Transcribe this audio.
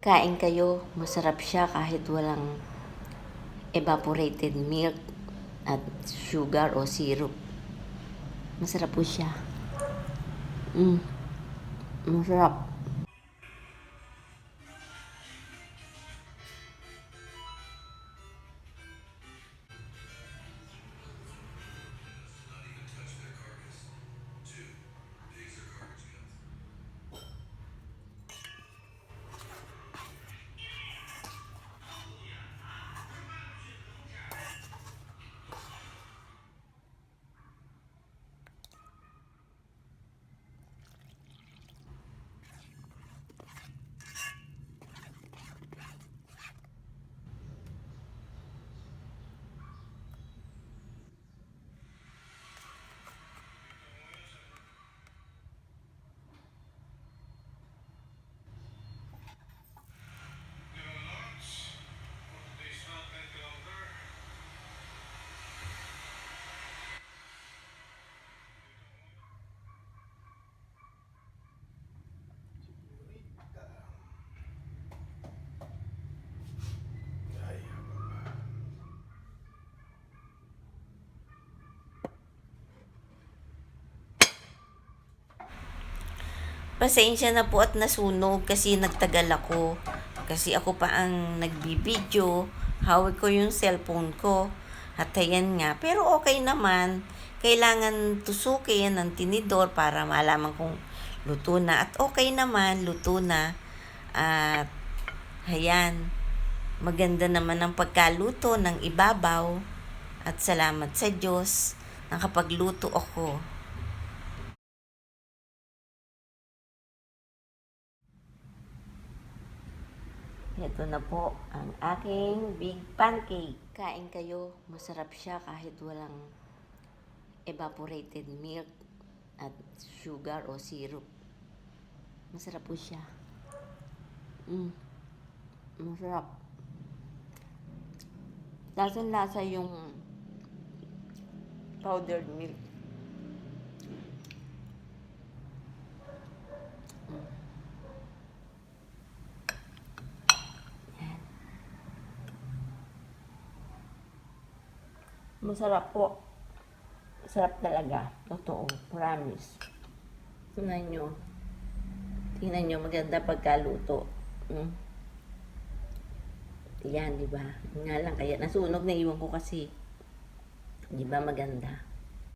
Kain kayo, masarap siya kahit walang evaporated milk at sugar o syrup. Masarap po siya. Mm. Masarap. Pasensya na po at nasunog kasi nagtagal ako. Kasi ako pa ang nagbibideo. Hawak ko yung cellphone ko. At ayan nga. Pero okay naman. Kailangan tusukin ng tinidor para malaman kung luto na. At okay naman, luto na. At ayan. Maganda naman ang pagkaluto ng ibabaw. At salamat sa Diyos. Nakapagluto ako. Ito na po ang aking big pancake. Kain kayo, masarap siya kahit walang evaporated milk at sugar o syrup. Masarap po siya. Mm. Masarap. Lasang-lasa yung powdered milk. Masarap po. Masarap talaga. Totoo. Promise. Tingnan nyo. Tingnan nyo. Maganda pagkaluto. Mm. Yan, di ba? Nga lang, kaya nasunog na iwan ko kasi. Di ba maganda?